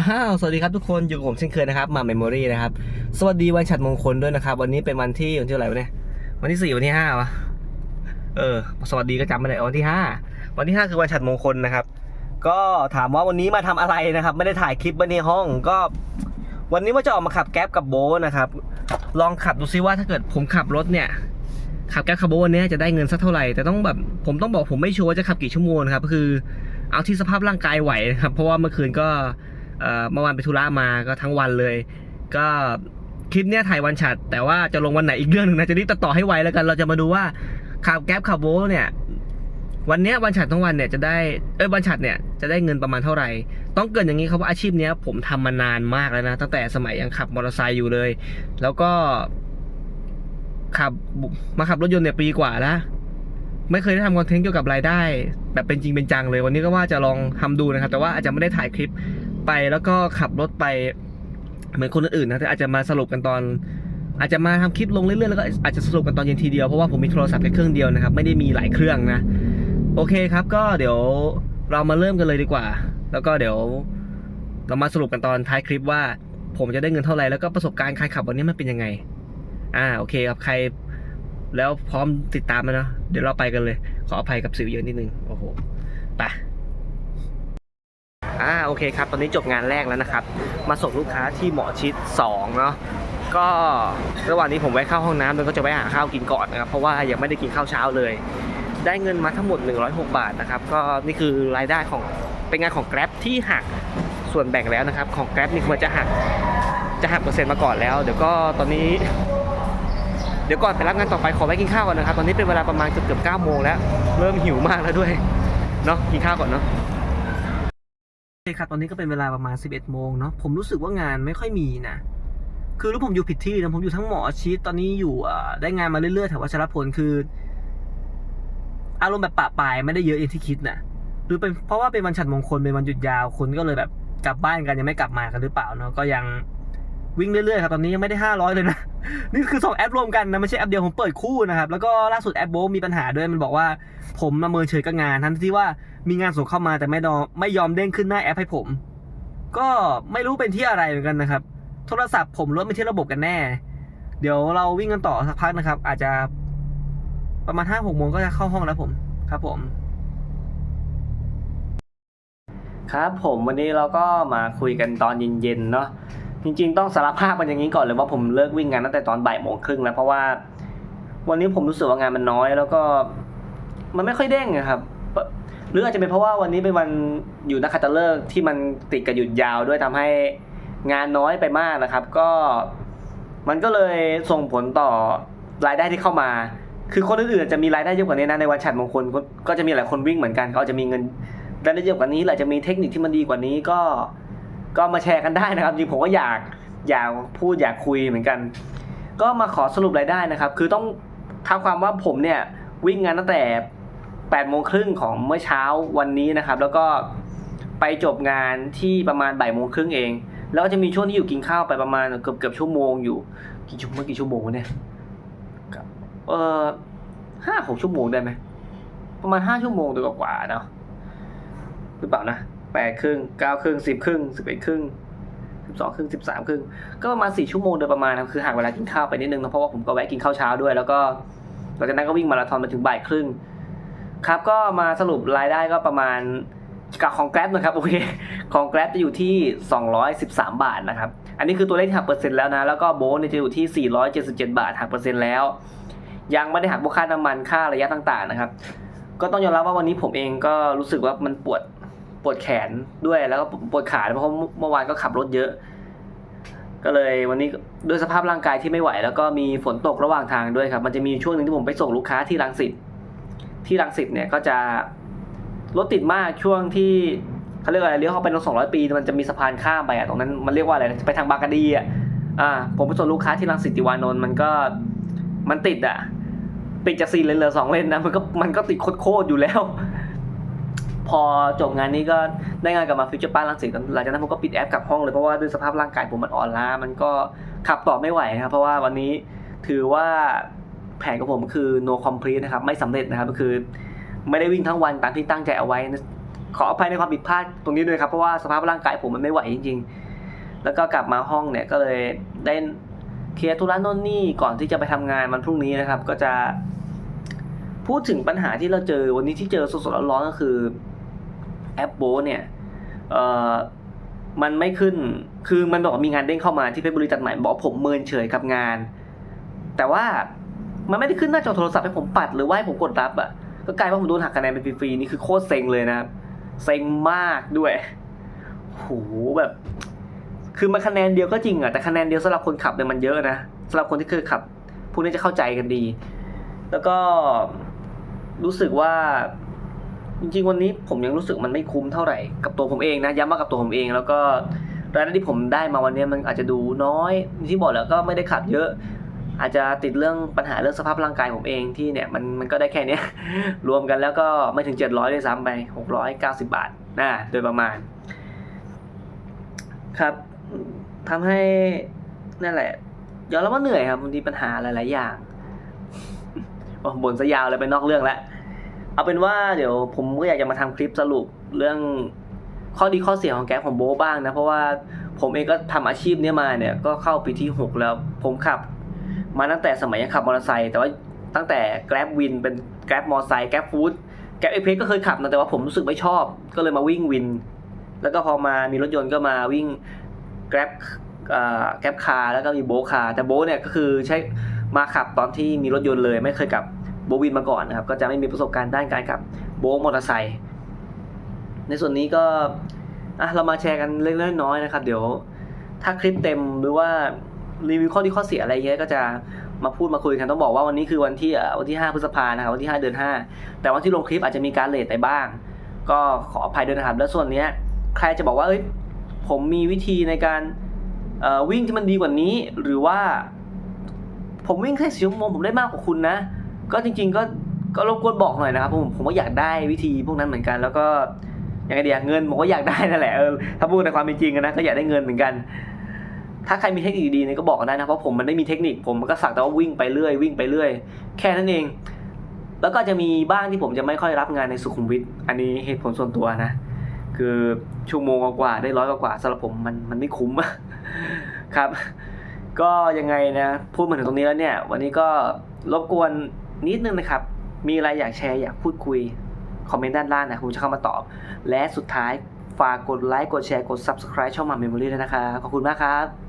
อ้าว สวัสดีครับทุกคน อยู่กับผมเช่นเคยนะครับ มาเมมโมรีนะครับ สวัสดีวันฉัดมงคลด้วยนะครับ วันนี้เป็นวันที่วันที่อะไรวะเนี่ย วันที่สี่วันที่ห้าวะ เออ สวัสดีก็จำไม่ได้วันที่ห้า วันที่ห้าคือวันฉัดมงคลนะครับ ก็ถามว่าวันนี้มาทำอะไรนะครับ ไม่ได้ถ่ายคลิปไว้ในห้อง ก็ วันนี้ว่าจะออกมาขับแก๊ปกับโบนะครับ ลองขับดูซิว่าถ้าเกิดผมขับรถเนี่ย ขับแก๊ปขับโบวันนี้จะได้เงินสักเท่าไหร่ แต่ต้องแบบ ผมต้องบอกผมไม่ชัวร์จะขับกี่ชั่วโมงครับ คือ เอาที่สภาพร่างกายไหวนะครับ เพราะว่าเมื่อคืนก็ เมื่อวานไปธุระมาก็ทั้งวันเลย ก็คลิปเนี้ยถ่ายวันฉัด แต่ว่าจะลงวันไหนอีกเรื่องหนึ่งนะจะรีบตัดต่อให้ไวแล้วกัน เราจะมาดูว่าขับแก๊ปขับโบเนี่ยวันเนี้ยวันฉัดทั้งวันเนี่ยจะได้เอ้ยวันฉัดเนี่ยจะได้เงินประมาณเท่าไหร่ ต้องเกินอย่างนี้ครับว่าอาชีพเนี้ยผมทำมานานมากแล้วนะ ตั้งแต่สมัยยังขับมอเตอร์ไซค์อยู่เลย แล้วก็ขับมาขับรถยนต์เนี่ยปีกว่าแล้วไม่เคยได้ทำคอนเทนต์เกี่ยวกับรายได้ แบบเป็นจริงเป็นจังเลย วันนี้ก็ว่าจะลองทำดูนะครับ แต่ว่าอาจจะไม่ได้ถ่ายคลิป ไปแล้วก็ขับรถไป เหมือนคนอื่นๆนะแต่อาจจะมาสรุปกันตอน อาจจะมาทำคลิปลงเรื่อยๆแล้วก็อาจจะสรุปกันตอนเย็นทีเดียว เพราะว่าผมมีโทรศัพท์แค่เครื่องเดียวนะครับ ไม่ได้มีหลายเครื่องนะ โอเคครับก็เดี๋ยวเรามาเริ่มกันเลยดีกว่า แล้วก็เดี๋ยว เรามาสรุปกันตอนท้ายคลิปว่า ผมจะได้เงินเท่าไหร่แล้วก็ประสบการณ์การขับวันนี้มันเป็นยังไง อ่าโอเคครับใครแล้วพร้อมติดตามแล้วเนะเดี๋ยวเราไปกันเลย ขออภัยกับสิวเยอะนิดนึงโอ้โหไป อ่าโอเคครับ ตอนนี้จบงานแรกแล้วนะครับ มาส่งลูกค้าที่หมอชิด2เนาะก็ระหว่างนี้ผมแวะเข้าห้องน้ำแล้วก็จะแวะหาข้าวกินก่อนนะครับเพราะว่ายังไม่ได้กินข้าวเช้าเลย ได้เงินมาทั้งหมด 106 บาทนะครับก็นี่คือรายได้ของเป็นงานของ Grab ที่หักส่วนแบ่งแล้วนะครับ ของ Grab นี่ควรจะหักจะหักเปอร์เซ็นต์มาก่อนแล้ว เดี๋ยวก็ตอนนี้ เดี๋ยวก่อนไปรับงานต่อไปขอไปกินข้าวก่อนนะครับ ตอนนี้เป็นเวลาประมาณเกือบเกือบเก้าโมงแล้ว เริ่มหิวมากแล้วด้วยเนาะกินข้าวก่อนเนาะ โอเคครับ ตอนนี้ก็เป็นเวลาประมาณ 11 โมงเนาะ ผมรู้สึกว่างานไม่ค่อยมีนะ คือรู้ผมอยู่ผิดที่นะ ผมอยู่ทั้งหมอชิด ตอนนี้อยู่ได้งานมาเรื่อยๆแถววัชรพล คือ อารมณ์แบบปะปายไม่ได้เยอะอย่างที่คิดนะหรือเป็นเพราะว่าเป็นวันฉันมงคล เป็นวันหยุดยาว คนก็เลยแบบกลับบ้านกันยังไม่กลับมากันหรือเปล่าเนาะ ก็ยัง วิ่งเรื่อยๆครับตอนนี้ยังไม่ได้ห้าร้อยเลยนะ นี่คือสองแอปรวมกันนะไม่ใช่แอปเดียวผมเปิดคู่นะครับ แล้วก็ล่าสุดแอปโบมีปัญหาด้วยมันบอกว่าผมมาเมินเฉยกับงานทั้งที่ว่ามีงานส่งเข้ามาแต่ไม่ดอไม่ยอมเด้งขึ้นหน้าแอปให้ผม ก็ไม่รู้เป็นที่อะไรเหมือนกันนะครับ โทรศัพท์ผมรถไม่ที่ระบบกันแน่ เดี๋ยวเราวิ่งกันต่อสักพักนะครับ อาจจะประมาณห้าหกโมงก็จะเข้าห้องแล้วผมครับผม ครับผมวันนี้เราก็มาคุยกันตอนเย็นๆเนาะ จริงๆ ต้องสารภาพกันอย่างนี้ก่อนเลยว่าผมเลิกวิ่งงานตั้งแต่ตอนบ่ายโมงครึ่งแล้วเพราะว่า วันนี้ผมรู้สึกว่างานมันน้อยแล้วก็ มันไม่ค่อยเด้งอะครับหรืออาจจะเป็นเพราะว่าวันนี้เป็นวันอยู่นักขัตฤกษ์ที่มันติดกับหยุดยาวด้วยทำให้งานน้อยไปมากนะครับ ก็มันก็เลยส่งผลต่อรายได้ที่เข้ามา คือคนอื่นๆจะมีรายได้เยอะกว่านี้นะในวันฉันมงคลก็จะมีหลายคนวิ่งเหมือนกันเขาจะมีเงินรายได้เยอะกว่านี้หรือจะมีเทคนิคที่มันดีกว่านี้ก็ ก็มาแชร์กันได้นะครับจริงผมก็อยากอยากพูดอยากคุยเหมือนกัน ก็มาขอสรุปรายได้นะครับ คือต้องทำความว่าผมเนี่ยวิ่งงานตั้งแต่8โมงครึ่งของเมื่อเช้าวันนี้นะครับ แล้วก็ไปจบงานที่ประมาณบ่ายโมงครึ่งเอง แล้วก็จะมีช่วงที่อยู่กินข้าวไปประมาณเกือบเกือบชั่วโมงอยู่กี่ชั่วโมงกี่ชั่วโมงเนี่ยเออห้าหกชั่วโมงได้ไหมประมาณห้าชั่วโมงโดยกว่าๆเนาะหรือเปล่านะ แปดครึ่งเก้าครึ่งสิบครึ่งสิบเอ็ดครึ่งสิบสองครึ่งสิบสามครึ่งก็ประมาณสี่ชั่วโมงโดยประมาณนะคือห่างเวลากินข้าวไปนิดนึงนะเพราะว่าผมก็แวะกินข้าวเช้าด้วย แล้วก็หลังจากนั้นก็วิ่งมาราธอนมาถึงบ่ายครึ่งครับก็มาสรุปรายได้ก็ประมาณกับของ Grab นะครับโอเคของ Grab จะอยู่ที่ 213 บาทนะครับ อันนี้คือตัวเลขที่หักเปอร์เซ็นต์แล้วนะ แล้วก็โบนจะอยู่ที่ 477 บาทหักเปอร์เซ็นต์แล้ว ยังไม่ได้หักพวกค่าน้ำมันค่าระยะต่างๆนะครับ ก็ต้องยอมรับว่าวันนี้ผมเองก็รู้สึกว่ามันปวด ปวดแขนด้วยแล้วก็ปวดขาเพราะเมื่อวานก็ขับรถเยอะ ก็เลยวันนี้ด้วยสภาพร่างกายที่ไม่ไหว แล้วก็มีฝนตกระหว่างทางด้วยครับ มันจะมีช่วงหนึ่งที่ผมไปส่งลูกค้าที่รังสิตที่รังสิตเนี่ยก็จะรถติดมากช่วงที่เขาเรียกอะไรเลี้ยวเข้าไปตรงสองร้อยปี มันจะมีสะพานข้ามไปอะตรงนั้นมันเรียกว่าอะไรไปทางบางกะดีอะอ่าผมไปส่งลูกค้าที่รังสิตติวานนท์มันก็มันติดอะปิดจากสี่เลนเหลือสองเลนนะมันก็มันก็ติดโคตรอยู่แล้ว พอจบงานนี้ก็ได้งานกลับมาฟิวเจอร์ป้ารังสิตหลังจากนั้นผมก็ปิดแอปกลับห้องเลยเพราะว่าด้วยสภาพร่างกายผมมันอ่อนล้ามันก็ขับต่อไม่ไหวครับ เพราะว่าวันนี้ถือว่าแผนของผมคือ no complete นะครับ ไม่สำเร็จนะครับก็คือ ไม่ได้วิ่งทั้งวันตามที่ตั้งใจเอาไว้ ขออภัยในความผิดพลาดตรงนี้ด้วยครับ เพราะว่าสภาพร่างกายผมมันไม่ไหวจริง ๆ แล้วก็กลับมาห้องเนี่ยก็เลยได้เคลียร์ธุระน่นนี่ก่อนที่จะไปทำงานมันพรุ่งนี้นะครับ ก็จะ พูดถึงปัญหาที่เราเจอวันนี้ที่เจอสดๆร้อนๆก็คือ แอปโบเนี่ยเอ่อมันไม่ขึ้น คือมันบอกมีงานเด้งเข้ามาที่เพชรบุรีตัดใหม่บอกผมเมินเฉยกับงาน แต่ว่ามันไม่ได้ขึ้นหน้าจอโทรศัพท์ให้ผมปัดหรือว่าให้ผมกดรับอะ ก็กลายว่าผมโดนหักคะแนนไปฟรีๆนี่คือโคตรเซ็งเลยนะเซ็งมากด้วยโหแบบ คือมันคะแนนเดียวก็จริงอะแต่คะแนนเดียวสำหรับคนขับเนี่ยมันเยอะนะสำหรับคนที่เคยขับพวกนี้จะเข้าใจกันดี แล้วก็รู้สึกว่า จริงๆวันนี้ผมยังรู้สึกมันไม่คุ้มเท่าไหร่กับตัวผมเองนะย้ำว่ากับตัวผมเอง แล้วก็รายได้ที่ผมได้มาวันนี้มันอาจจะดูน้อยที่บอกแล้วก็ไม่ได้ขับเยอะ อาจจะติดเรื่องปัญหาเรื่องสภาพร่างกายผมเองที่เนี่ยมันมันก็ได้แค่นี้รวมกันแล้วก็ไม่ถึง 700ด้วยซ้ำไป 690 บาทนะโดยประมาณ ครับทำให้นั่นแหละยอมรับว่าเหนื่อยครับบางทีปัญหาหลาย ๆ อย่างบ่นซะยาวเลยไปนอกเรื่องแล้ว เอาเป็นว่าเดี๋ยวผมก็อยากจะมาทำคลิปสรุปเรื่องข้อดีข้อเสียของแก๊ปของโบบ้างนะ เพราะว่าผมเองก็ทำอาชีพเนี้ยมาเนี่ยก็เข้าปีที่ 6 แล้วผมขับ มาตั้งแต่สมัยยังขับมอเตอร์ไซค์แต่ว่าตั้งแต่ Grab Win เป็น Grab มอเตอร์ไซค์ Grab Food Grab Express ก็เคยขับนะแต่ว่าผมรู้สึกไม่ชอบ ก็เลยมาวิ่งวิน แล้วก็พอมามีรถยนต์ก็มาวิ่ง Grab อ่า Grab Car แล้วก็มีโบคาร์แต่โบเนี่ยก็คือใช้มาขับตอนที่มีรถยนต์เลยไม่เคยขับ โบวินมาก่อนนะครับ ก็จะไม่มีประสบการณ์ด้านการขับโบมอเตอร์ไซค์ในส่วนนี้ก็อะเรามาแชร์กันเล็กๆน้อยๆนะครับ เดี๋ยวถ้าคลิปเต็มหรือว่ารีวิวข้อดีข้อเสียอะไรเงี้ยก็จะมาพูดมาคุยกันต้องบอกว่าวันนี้คือวันที่วันที่ 5 พฤษภานะครับวันที่ 5 เดือน 5 แต่วันที่ลงคลิปอาจจะมีการเลทไปบ้าง ก็ขออภัยด้วยนะครับ แล้วส่วนเนี้ยใครจะบอกว่าเอ้ยผมมีวิธีในการวิ่งที่มันดีกว่านี้ หรือว่า ผมวิ่งแค่สี่ชั่วโมงผมได้มากกว่าคุณนะ ก็จริง ๆ ก็ก็รบกวนบอกหน่อยนะครับผมผมก็อยากได้วิธีพวกนั้นเหมือนกัน แล้วก็อยังไงเดียเงินผมก็อยากได้นั่นแหละเออถ้าพูดในความเป็นจริงนะก็อยากได้เงินเหมือนกัน ถ้าใครมีเทคนิคดีๆเนี่ยก็บอกได้นะเพราะผมมันไม่มีเทคนิคผมก็สักแต่ว่าวิ่งไปเรื่อยวิ่งไปเรื่อย แค่นั้นเอง แล้วก็จะมีบ้างที่ผมจะไม่ค่อยรับงานในสุขุมวิทอันนี้เหตุผลส่วนตัวนะ คือชั่วโมงกว่าได้ร้อยกว่าสำหรับผมมันมันไม่คุ้มครับ ก็ยังไงนะพูดมาถึงตรงนี้แล้วเนี่ย วันนี้ก็รบกวน นิดนึงนะครับ มีอะไรอยากแชร์อยากพูดคุย คอมเมนต์ด้านล่างนะผมจะเข้ามาตอบ และสุดท้ายฝากกดไลค์กดแชร์กด Subscribe ช่องมาเมมโมรีด้วยนะครับขอบคุณมากครับ